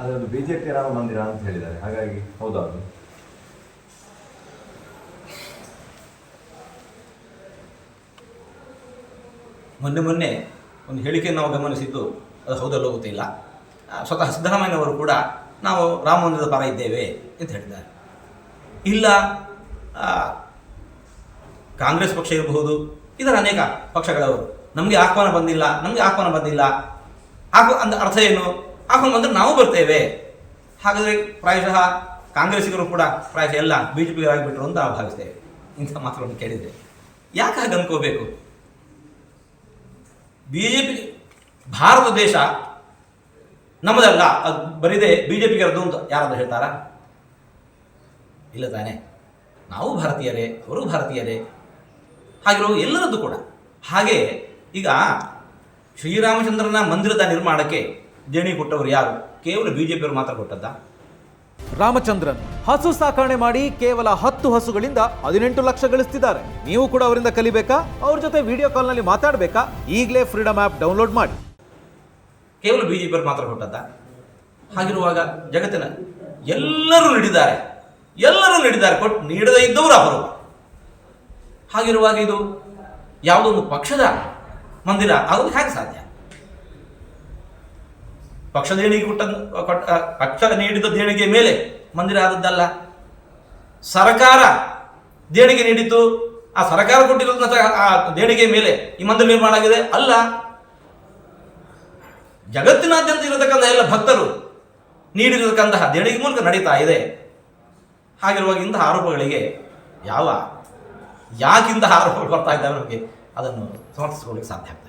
ಅದೊಂದು ಬಿಜೆಪಿ ರಾಮ ಮಂದಿರ ಅಂತ ಹೇಳಿದ್ದಾರೆ. ಹಾಗಾಗಿ ಹೌದಾ ಅದು? ಮೊನ್ನೆ ಮೊನ್ನೆ ಒಂದು ಹೇಳಿಕೆ ನಾವು ಗಮನಿಸಿದ್ದು, ಅದು ಹೌದಲ್ಲೋ ಗೊತ್ತಿಲ್ಲ ಸ್ವತಃ ಸಿದ್ದರಾಮಯ್ಯನವರು ಕೂಡ ನಾವು ರಾಮ ಮಂದಿರದ ಪರ ಇದ್ದೇವೆ ಅಂತ ಹೇಳಿದ್ದಾರೆ. ಇಲ್ಲ ಕಾಂಗ್ರೆಸ್ ಪಕ್ಷ ಇರಬಹುದು, ಇದರ ಅನೇಕ ಪಕ್ಷಗಳವರು ನಮಗೆ ಆಹ್ವಾನ ಬಂದಿಲ್ಲ, ನಮಗೆ ಆಹ್ವಾನ ಬಂದಿಲ್ಲ. ಹಾಗೂ ಅಂದ ಅರ್ಥ ಏನು? ಆಹ್ವಾನ ಬಂದ್ರೆ ನಾವು ಬರ್ತೇವೆ. ಹಾಗಾದ್ರೆ ಪ್ರಾಯಶಃ ಕಾಂಗ್ರೆಸ್ಸಿಗರು ಕೂಡ ಪ್ರಾಯಶಃ ಎಲ್ಲ ಬಿ ಜೆ ಆಗಿಬಿಟ್ರು ಅಂತ ಭಾವಿಸ್ತೇವೆ. ಇಂಥ ಮಾತುಗಳನ್ನು ಕೇಳಿದರೆ. ಯಾಕೆ ಹಾಗೆ ಅನ್ಕೋಬೇಕು? ಬಿ ಜೆ ಪಿ ಭಾರತ ದೇಶ ನಮ್ಮದಲ್ಲ. ಅದು ಬರೀದೆ ಬಿ ಜೆ ಪಿಗರದ್ದು ಅಂತ ಯಾರಾದ್ರೂ ಹೇಳ್ತಾರಾ? ಇಲ್ಲ ತಾನೆ. ನಾವು ಭಾರತೀಯರೇ, ಅವರು ಭಾರತೀಯರೇ. ಹಾಗಿರೋ ಎಲ್ಲರದ್ದು ಕೂಡ. ಹಾಗೆ ಈಗ ಶ್ರೀರಾಮಚಂದ್ರನ ಮಂದಿರದ ನಿರ್ಮಾಣಕ್ಕೆ ದೇಣಿ ಕೊಟ್ಟವರು ಯಾರು? ಕೇವಲ ಬಿ ಜೆ ಪಿಯವರು ಮಾತ್ರ ಕೊಟ್ಟದ್ದ? ರಾಮಚಂದ್ರನ್ ಹಸು ಸಾಕಣೆ ಮಾಡಿ ಕೇವಲ ಹತ್ತು ಹಸುಗಳಿಂದ ಹದಿನೆಂಟು ಲಕ್ಷ ಗಳಿಸ್ತಿದ್ದಾರೆ. ನೀವು ಕೂಡ ಅವರಿಂದ ಕಲಿಬೇಕಾ? ಅವ್ರ ಜೊತೆ ವಿಡಿಯೋ ಕಾಲ್ನಲ್ಲಿ ಮಾತಾಡಬೇಕಾ? ಈಗಲೇ ಫ್ರೀಡಮ್ ಆಪ್ ಡೌನ್ಲೋಡ್ ಮಾಡಿ. ಕೇವಲ ಬಿ ಜೆ ಪಿಯವರು ಮಾತ್ರ ಕೊಟ್ಟದ್ದ? ಹಾಗಿರುವಾಗ ಜಗತ್ತಿನ ಎಲ್ಲರೂ ನೀಡಿದ್ದಾರೆ. ಎಲ್ಲರೂ ನೀಡಿದ್ದಾರೆ. ಕೊಟ್ಟು ನೀಡದೇ ಇದ್ದವರು ಅವರು. ಹಾಗಿರುವಾಗ ಇದು ಯಾವುದೋ ಒಂದು ಪಕ್ಷದ ಮಂದಿರ ಆಗೋದು ಹೇಗೆ ಸಾಧ್ಯ? ಪಕ್ಷ ದೇಣಿಗೆ ಕೊಟ್ಟ ಪಕ್ಷ ನೀಡಿದ ದೇಣಿಗೆ ಮೇಲೆ ಮಂದಿರ ಆದದ್ದಲ್ಲ. ಸರಕಾರ ದೇಣಿಗೆ ನೀಡಿತು ಆ ಸರಕಾರ ಕೊಟ್ಟಿರೋದನ್ನ ಆ ದೇಣಿಗೆ ಮೇಲೆ ಈ ಮಂದಿರ ನಿರ್ಮಾಣ ಆಗಿದೆ. ಅಲ್ಲ, ಜಗತ್ತಿನಾದ್ಯಂತ ಇರತಕ್ಕಂಥ ಎಲ್ಲ ಭಕ್ತರು ನೀಡಿರತಕ್ಕಂತಹ ದೇಣಿಗೆ ಮೂಲಕ ನಡೀತಾ ಇದೆ. ಹಾಗಿರುವಾಗ ಇಂತಹ ಆರೋಪಗಳಿಗೆ ಯಾವ, ಯಾಕಿಂತಹ ಆರೋಪಗಳು ಬರ್ತಾ ಇದ್ದಾವೆ ನಮಗೆ ಅದನ್ನು ಸಮರ್ಥಿಸಿಕೊಳ್ಳಿಕ್ಕೆ ಸಾಧ್ಯ ಆಗ್ತದೆ